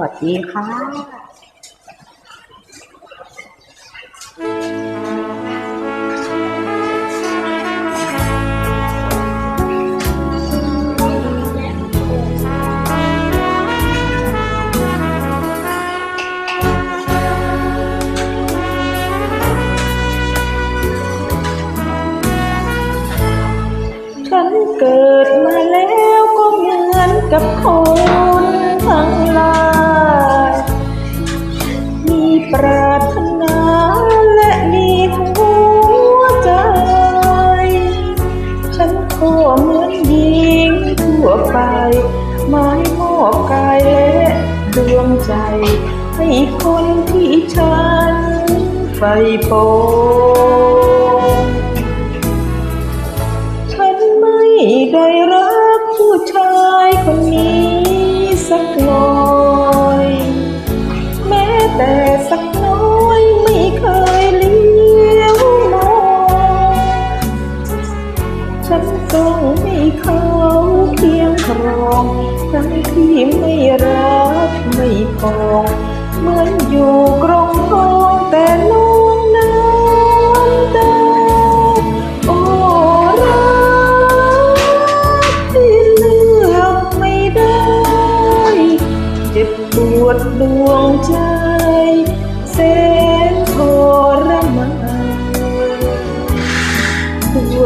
วัสดีค่ะฉันเกิดมาแล้วก็เหมือนกับคน ไปไม้มอบกายและดวงใจ ให้คนที่ฉันใฝ่ปอฉันไม่ได้รักผู้ชายคนนี้สักหน่อย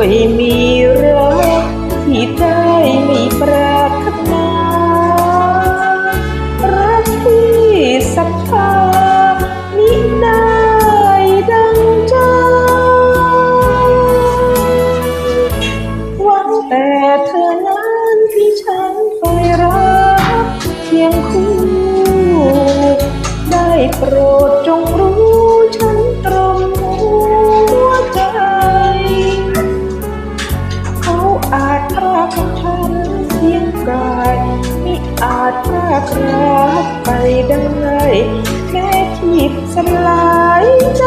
ด้วียงกายมิอาจรักรักไปได้แค่ที่สลายใจ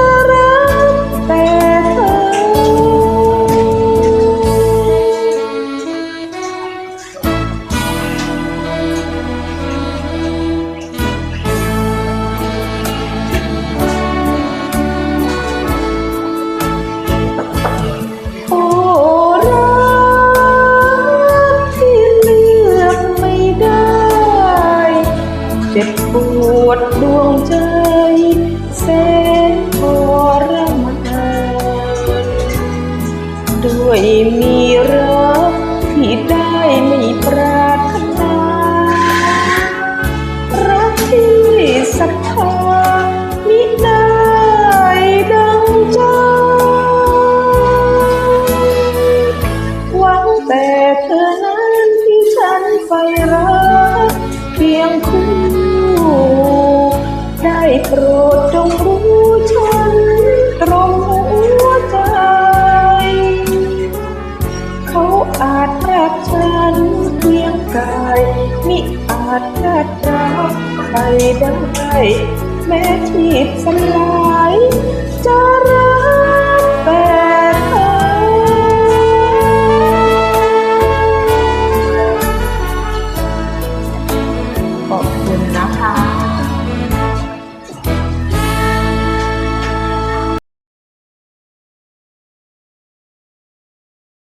เธอนั้นที่ฉันไฟรักเพียงคู่ได้โปรดจงรู้ฉันตรงหัวใจ เขาอาจรักฉันเพียงกายมิอาจรักรักใครได้แม้ทิพย์สลายจ